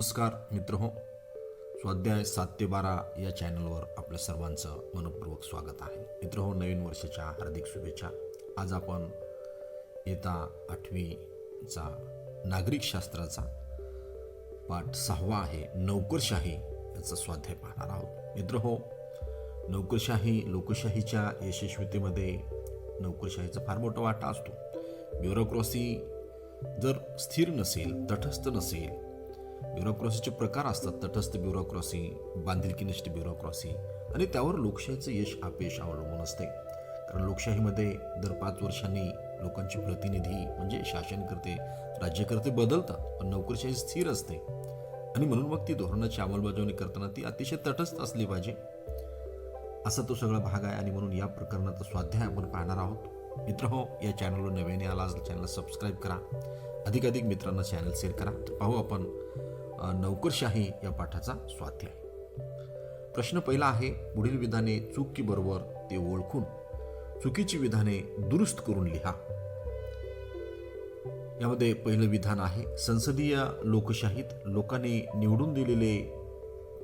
नमस्कार मित्र हो स्वाध्याय सात ते बारा या चॅनलवर आपल्या सर्वांचं मनपूर्वक स्वागत आहे. मित्र हो नवीन वर्षाच्या हार्दिक शुभेच्छा. आज आपण येता आठवीचा नागरिक शास्त्राचा पाठ सहावा आहे नोकरशाही याचा स्वाध्याय पाहणार आहोत. मित्र हो नोकरशाही लोकशाहीच्या यशस्वीतेमध्ये नोकरशाहीचा फार मोठा वाटा असतो. ब्युरोक्रॉसी जर स्थिर नसेल तटस्थ नसेल ब्युरोक्रॉसीचे प्रकार असतात. तटस्थ ब्युरोक्रॉसी बांधिलकीनिष्ठ ब्युरोक्रॉसी आणि त्यावर लोकशाहीचं यश अपयश अवलंबून असते. कारण लोकशाहीमध्ये दर पाच वर्षांनी लोकांचे प्रतिनिधी म्हणजे शासनकर्ते राज्यकर्ते बदलतात पण नोकरशाही स्थिर असते. आणि म्हणून मग ती धोरणाची अंमलबजावणी करताना ती अतिशय तटस्थ असली पाहिजे. असा तो सगळा भाग आहे आणि म्हणून या प्रकरणाचा स्वाध्याय आपण पाहणार आहोत. मित्र हो या चॅनलवर नव्याने आला असेल चॅनल सबस्क्राईब करा. अधिकाधिक मित्रांना चॅनल शेअर करा. तर पाहू आपण नोकरशाही या पाठाचा स्वाध्याय. प्रश्न पहिला आहे पुढील विधाने चूक की बरोबर ते ओळखून चुकीची विधाने दुरुस्त करून लिहा. यामध्ये पहिलं विधान आहे संसदीय लोकशाहीत लोकांनी निवडून दिलेले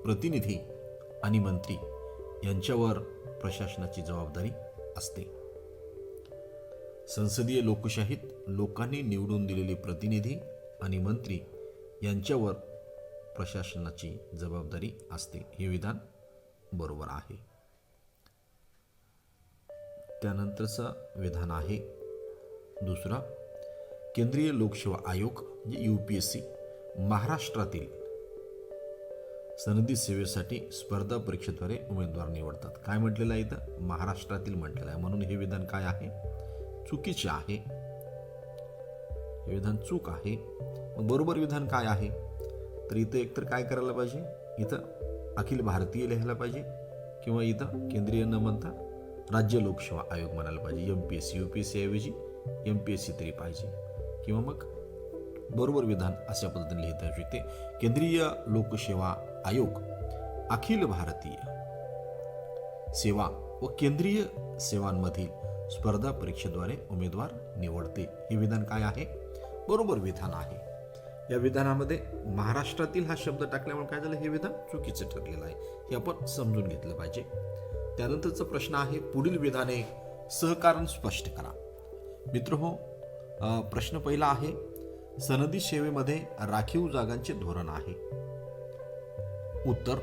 प्रतिनिधी आणि मंत्री यांच्यावर प्रशासनाची जबाबदारी असते. संसदीय लोकशाहीत लोकांनी निवडून दिलेले प्रतिनिधी आणि मंत्री यांच्यावर प्रशासनाची जबाबदारी असते. हे विधान बरोबर आहे. त्यानंतरचं विधान आहे. दुसरा केंद्रीय लोकसेवा आयोग म्हणजे यू पी एस सी महाराष्ट्रातील सनदी सेवेसाठी स्पर्धा परीक्षेद्वारे उमेदवार निवडतात. काय म्हटलेलं आहे इथं? महाराष्ट्रातील म्हटलेलं आहे. म्हणून हे विधान काय आहे? चुकीचे आहे. हे विधान चूक आहे. मग बरोबर विधान काय आहे? तर इथं एकतर काय करायला पाहिजे? इथं अखिल भारतीय लिहायला पाहिजे किंवा इथं केंद्रीय न म्हणता राज्य लोकसेवा आयोग म्हणायला पाहिजे. M P S C U P S C ऐवजी एम पी एस सी तरी पाहिजे. किंवा मग बरोबर विधान अशा पद्धतीने लिहिता येऊ शकते. केंद्रीय लोकसेवा आयोग अखिल भारतीय सेवा व केंद्रीय सेवांमधील स्पर्धा परीक्षेद्वारे उमेदवार निवडते हे विधान काय आहे? बरोबर विधान आहे. या विधानामध्ये महाराष्ट्रातील हा शब्द टाकल्यामुळे काय झालं? हे विधान चुकीचं ठरलेलं आहे. हे आपण समजून घेतलं पाहिजे. त्यानंतरचा प्रश्न आहे पुढील विधाने सहकारण स्पष्ट करा. मित्र हो प्रश्न पहिला आहे सनदी सेवेमध्ये राखीव जागांचे धोरण आहे. उत्तर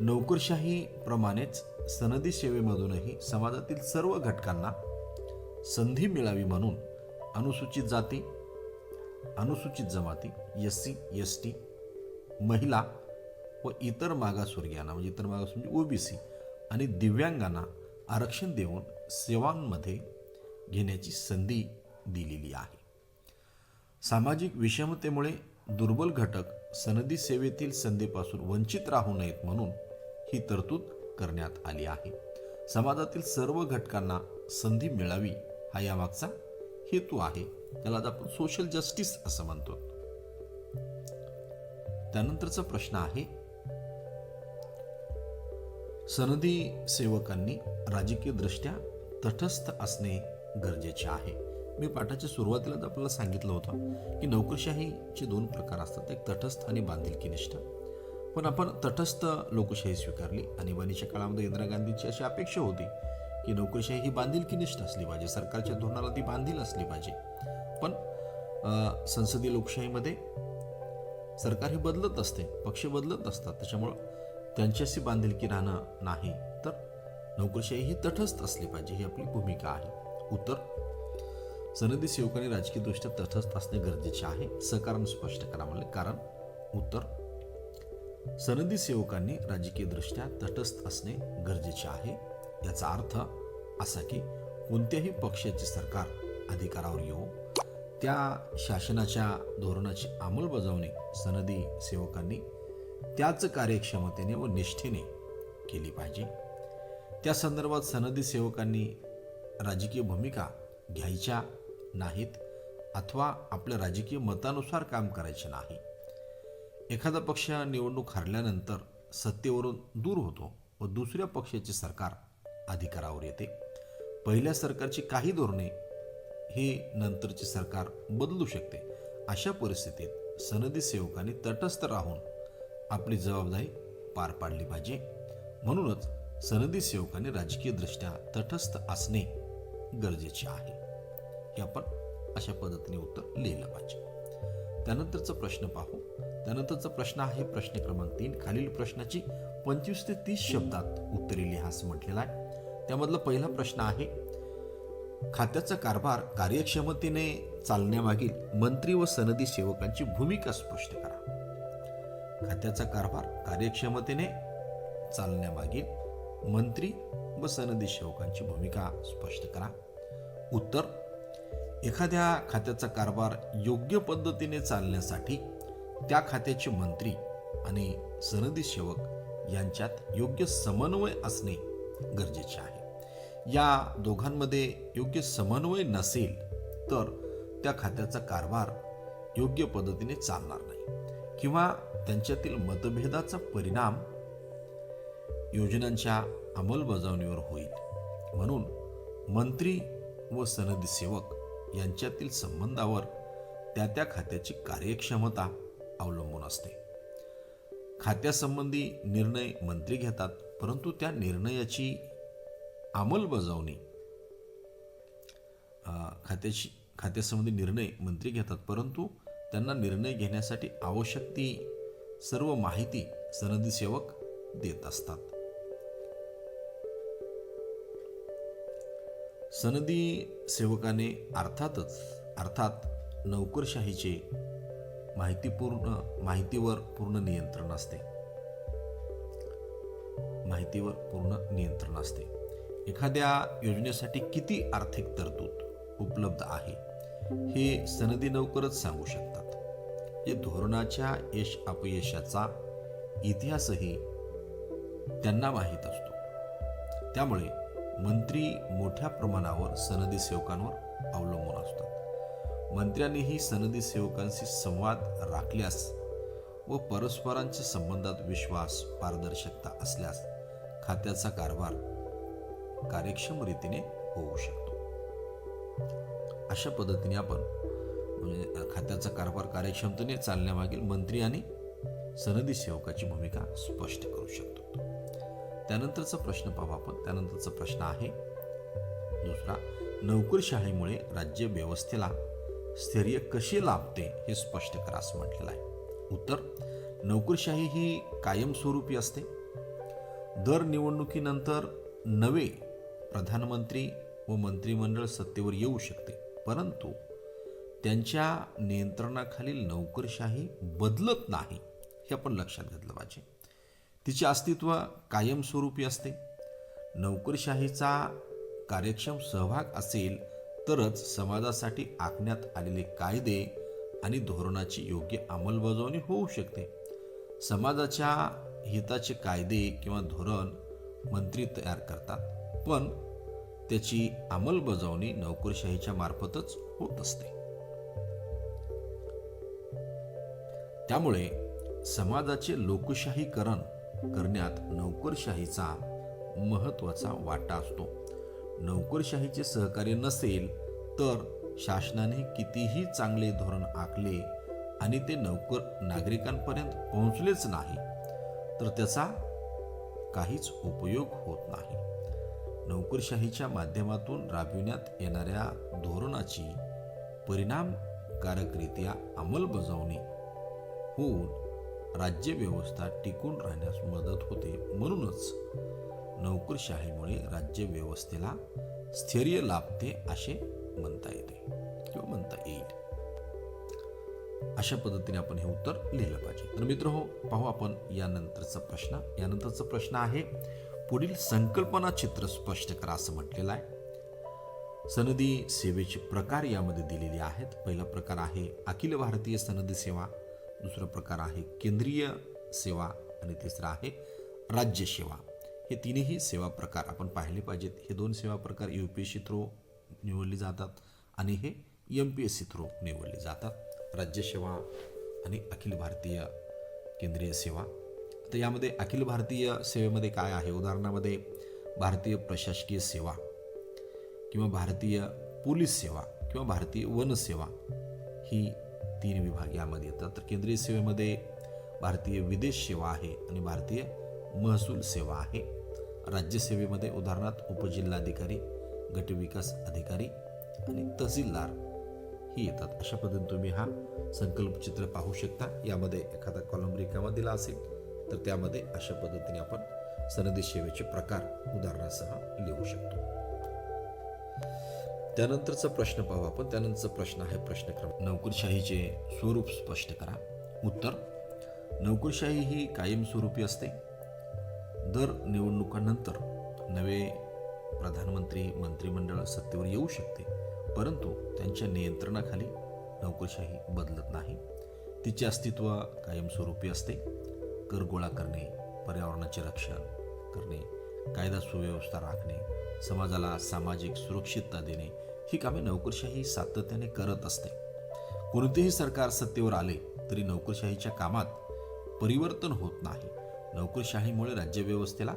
नोकरशाही प्रमाणेच सनदी सेवेमधूनही समाजातील सर्व घटकांना संधी मिळावी म्हणून अनुसूचित जाती अनुसूचित जमाती एस सी एस टी महिला व इतर मागासवर्गीयांना म्हणजे इतर मागास म्हणजे ओबीसी आणि दिव्यांगांना आरक्षण देऊन सेवांमध्ये घेण्याची संधी दिलेली आहे. सामाजिक विषमतेमुळे दुर्बल घटक सनदी सेवेतील संधीपासून वंचित राहू नयेत म्हणून ही तरतूद करण्यात आली आहे. समाजातील सर्व घटकांना संधी मिळावी हा यामागचा हेतू आहे. त्याला आपण सोशल जस्टिस असं म्हणतो. त्यानंतरचा प्रश्न आहे सनदी सेवकांनी राजकीय दृष्ट्या तटस्थ असणे गरजेचे आहे. मी पाठाच्या सुरुवातीलाच आपल्याला सांगितलं होतं की नोकरशाहीचे दोन प्रकार असतात एक तटस्थ आणि बांधिलकीनिष्ठ. पण आपण तटस्थ लोकशाही स्वीकारली आणीबाणीच्या काळामध्ये इंदिरा गांधींची अशी अपेक्षा होती की नोकरशाही ही बांधिलकीनिष्ठ असली पाहिजे सरकारच्या धोरणाला ती बांधील असली पाहिजे. पण संसदीय लोकशाहीमध्ये सरकार हे बदलत असते पक्ष बदलत असतात त्याच्यामुळं त्यांच्याशी बांधिलकी राहणं नाही. तर नोकरशाही ही तटस्थ असली पाहिजे ही आपली भूमिका आहे. उत्तर सनदी सेवकांनी राजकीयदृष्ट्या तटस्थ असणे गरजेचे आहे सहकारण स्पष्ट करा म्हणले. कारण उत्तर सनदी सेवकांनी राजकीयदृष्ट्या तटस्थ असणे गरजेचे आहे. याचा अर्थ असा की कोणत्याही पक्षाचे सरकार अधिकारावर येऊ त्या शासनाच्या धोरणाची अंमलबजावणी सनदी सेवकांनी त्याच कार्यक्षमतेने व निष्ठेने केली पाहिजे. त्या संदर्भात सनदी सेवकांनी राजकीय भूमिका घ्यायच्या नाहीत अथवा आपल्या राजकीय मतानुसार काम करायचे नाही. एखादा पक्ष निवडणूक हरल्यानंतर सत्तेवरून दूर होतो व दुसऱ्या पक्षाचे सरकार अधिकारावर येते. पहिल्या सरकारची काही धोरणे हे नंतरचे सरकार बदलू शकते. अशा परिस्थितीत सनदी सेवकांनी तटस्थ राहून आपली जबाबदारी पार पाडली पाहिजे. म्हणूनच सनदी सेवकांनी राजकीयदृष्ट्या तटस्थ असणे गरजेचे आहे. हे आपण अशा पद्धतीने उत्तर लिहिलं पाहिजे. त्यानंतरचा प्रश्न पाहू. त्यानंतरचा प्रश्न आहे प्रश्न क्रमांक तीन. खालील प्रश्नाची पंचवीस ते तीस शब्दात उत्तरे लिहा असं आहे. त्यामधला पहिला प्रश्न आहे खात्याचा कारभार कार्यक्षमतेने चालण्यामागील मंत्री व सनदी सेवकांची भूमिका स्पष्ट करा. खात्याचा कारभार कार्यक्षमतेने चालण्यामागील मंत्री व सनदी सेवकांची भूमिका स्पष्ट करा. उत्तर एखाद्या खात्याचा कारभार योग्य पद्धतीने चालण्यासाठी त्या खात्याचे मंत्री आणि सनदी सेवक यांच्यात योग्य समन्वय असणे गरजेचे आहे. या दोघांमध्ये योग्य समन्वय नसेल तर त्या खात्याचा कारभार योग्य पद्धतीने चालणार नाही किंवा त्यांच्यातील मतभेदाचा परिणाम योजनांच्या अंमलबजावणीवर होईल. म्हणून मंत्री व सनदी सेवक यांच्यातील संबंधावर त्या त्या खात्याची कार्यक्षमता अवलंबून असते. खात्यासंबंधी निर्णय मंत्री घेतात परंतु त्या निर्णयाची अंमलबजावणी खात्याची खात्यासंबंधी निर्णय मंत्री घेतात परंतु त्यांना निर्णय घेण्यासाठी आवश्यक ती सर्व माहिती सनदी सेवक देत असतात. सनदी सेवकाने अर्थातच अर्थात नोकरशाहीचे माहितीपूर्ण माहितीवर पूर्ण नियंत्रण असते. माहितीवर पूर्ण नियंत्रण असते. एखाद्या योजनेसाठी किती आर्थिक तरतूद उपलब्ध आहे हे सनदी नौकरच सांगू शकतात. या धोरणाच्या यश अपयशाचा इतिहासही त्यांना माहीत असतो. त्यामुळे मंत्री मोठ्या प्रमाणावर सनदी सेवकांवर अवलंबून असतात. मंत्र्यांनीही सनदी सेवकांशी संवाद राखल्यास व परस्परांच्या संबंधात विश्वास पारदर्शकता असल्यास खात्याचा कारभार कार्यक्षम रीतीने होऊ शकतो. अशा पद्धतीने आपण म्हणजे खात्याचा कारभार कार्यक्षमतेने चालण्यामागील मंत्री आणि सनदी सेवकाची भूमिका स्पष्ट करू शकतो. त्यानंतरचा प्रश्न पाहू आपण. त्यानंतरचा प्रश्न आहे दुसरा नोकरशाहीमुळे राज्य व्यवस्थेला स्थैर्य कसे लाभते हे स्पष्ट करा असं म्हटलेलं आहे. उत्तर नोकरशाही ही कायमस्वरूपी असते. दर निवडणुकीनंतर नवे प्रधानमंत्री व मंत्रिमंडळ सत्तेवर येऊ शकते. परंतु त्यांच्या नियंत्रणाखालील नोकरशाही बदलत नाही हे आपण लक्षात घेतलं पाहिजे. तिचे अस्तित्व कायमस्वरूपी असते. नोकरशाहीचा कार्यक्षम सहभाग असेल तरच समाजासाठी आखण्यात आलेले कायदे आणि धोरणाची योग्य अंमलबजावणी होऊ शकते. समाजाच्या हिताचे कायदे किंवा धोरण मंत्री तयार करतात पण त्याची अंमलबजावणी नोकरशाहीच्या मार्फतच होत असते. त्यामुळे समाजाचे लोकशाहीकरण करण्यात नोकरशाहीचा महत्त्वाचा वाटा असतो. नोकरशाहीचे सहकार्य नसेल तर शासनाने कितीही चांगले धोरण आखले आणि ते नोकर नागरिकांपर्यंत पोहोचलेच नाही तर त्याचा काहीच उपयोग होत नाही. नोकरशाहीच्या माध्यमातून राबविण्यात येणाऱ्या धोरणाची परिणामकारकरित्या अंमलबजावणी होऊन राज्यव्यवस्था टिकून राहण्यास मदत होते. म्हणूनच नोकरशाहीमुळे राज्यव्यवस्थेला स्थैर्य लाभते असे म्हणता येते. किंवा म्हणता येईल. अशा पद्धतीने आपण हे उत्तर लिहिलं पाहिजे. तर मित्र हो पाहू आपण यानंतरचा प्रश्न. यानंतरचा प्रश्न आहे पुढील संकल्पना चित्र स्पष्ट करा असं म्हटलेलं आहे. सनदी सेवेचे प्रकार यामध्ये दिलेले आहेत. पहिला प्रकार आहे अखिल भारतीय सनदी सेवा. दुसरा प्रकार आहे केंद्रीय सेवा आणि तिसरा आहे राज्य सेवा. हे तिन्ही सेवा प्रकार आपण पाहिले पाहिजेत. हे दोन सेवा प्रकार U P S C through निवडले जातात आणि हे M P S C through निवडले जातात. राज्यसेवा आणि अखिल भारतीय केंद्रीय सेवा. तर यामध्ये अखिल भारतीय सेवेमध्ये काय आहे? उदाहरणामध्ये भारतीय प्रशासकीय सेवा किंवा भारतीय पोलीस सेवा किंवा भारतीय वनसेवा ही तीन विभाग यामध्ये येतात. तर केंद्रीय सेवेमध्ये भारतीय विदेश सेवा आहे आणि भारतीय महसूल सेवा आहे. राज्यसेवेमध्ये उदाहरणार्थ उपजिल्हाधिकारी गटविकास अधिकारी आणि तहसीलदार ही येतात. अशा पद्धतीने तुम्ही हा संकल्पचित्र पाहू शकता. यामध्ये एखादा कॉलम रिकामा दिला असेल तर त्यामध्ये अशा पद्धतीने आपण सनदी सेवेचे प्रकार उदाहरणासह लिहू शकतो. त्यानंतरचा प्रश्न पाहू आपण. त्यानंतरचा प्रश्न आहे प्रश्न क्रमांक नोकरशाहीचे स्वरूप स्पष्ट करा. उत्तर नोकरशाही ही कायमस्वरूपी असते. दर निवडणुकांनंतर नवे प्रधानमंत्री मंत्रिमंडळ सत्तेवर येऊ शकते परंतु त्यांच्या नियंत्रणाखाली नोकरशाही बदलत नाही. तिचे अस्तित्व कायमस्वरूपी असते. कर गोळा करणे पर्यावरणाचे रक्षण करणे कायदा सुव्यवस्था राखणे समाजाला सामाजिक सुरक्षितता देणे ही कामे नोकरशाही सातत्याने करत असते. कोणतेही सरकार सत्तेवर आले तरी नोकरशाहीच्या कामात परिवर्तन होत नाही. नोकरशाहीमुळे राज्यव्यवस्थेला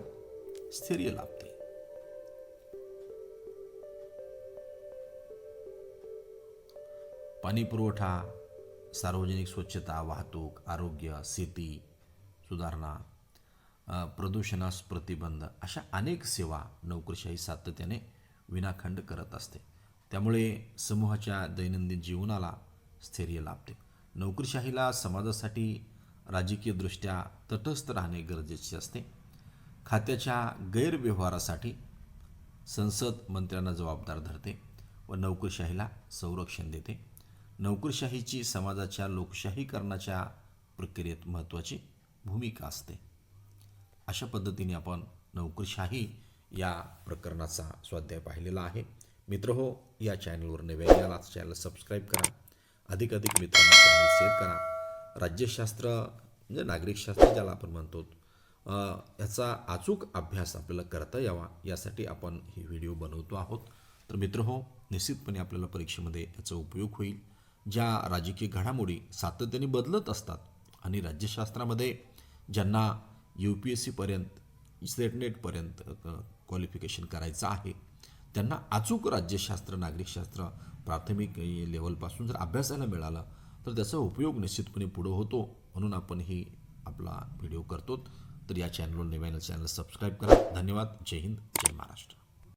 स्थैर्य लाभते. पाणी पुरवठा सार्वजनिक स्वच्छता वाहतूक आरोग्य शेती सुधारणा प्रदूषणास प्रतिबंध अशा अनेक सेवा नोकरशाही सातत्याने विनाखंड करत असते. त्यामुळे समूहाच्या दैनंदिन जीवनाला स्थैर्य लाभते. नोकरशाहीला समाजासाठी राजकीयदृष्ट्या तटस्थ राहणे गरजेचे असते. खात्याच्या गैरव्यवहारासाठी संसद मंत्र्यांना जबाबदार धरते व नोकरशाहीला संरक्षण देते. नोकरशाहीची समाजाच्या लोकशाहीकरणाच्या प्रक्रियेत महत्त्वाची भूमिका असते. अशा पद्धतीने आपण नोकरशाही या प्रकरणाचा स्वाध्याय पाहिलेला आहे. मित्र हो या चॅनलवर नव्या याला चॅनल सबस्क्राईब करा. अधिक अधिक मित्रांना चॅनल शेअर करा. राज्यशास्त्र म्हणजे नागरिकशास्त्र ज्याला आपण म्हणतो याचा अचूक अभ्यास आपल्याला करता यावा यासाठी आपण हे व्हिडिओ बनवतो आहोत. तर मित्र हो निश्चितपणे आपल्याला परीक्षेमध्ये याचा उपयोग होईल. ज्या राजकीय घडामोडी सातत्याने बदलत असतात आणि राज्यशास्त्रामध्ये ज्यांना यू पी एस सीपर्यंत सेटनेटपर्यंत क्वालिफिकेशन करायचं आहे. त्यांना अचूक राज्यशास्त्र नागरिकशास्त्र प्राथमिक लेवलपासून जर अभ्यासाला मिळाला तर त्याचा उपयोग निश्चितपणे पुढं होतो. म्हणून आपण ही आपला व्हिडिओ करतो तर या चॅनलवर नव्यानं चॅनल सबस्क्राईब करा. धन्यवाद. जय हिंद. जय महाराष्ट्र.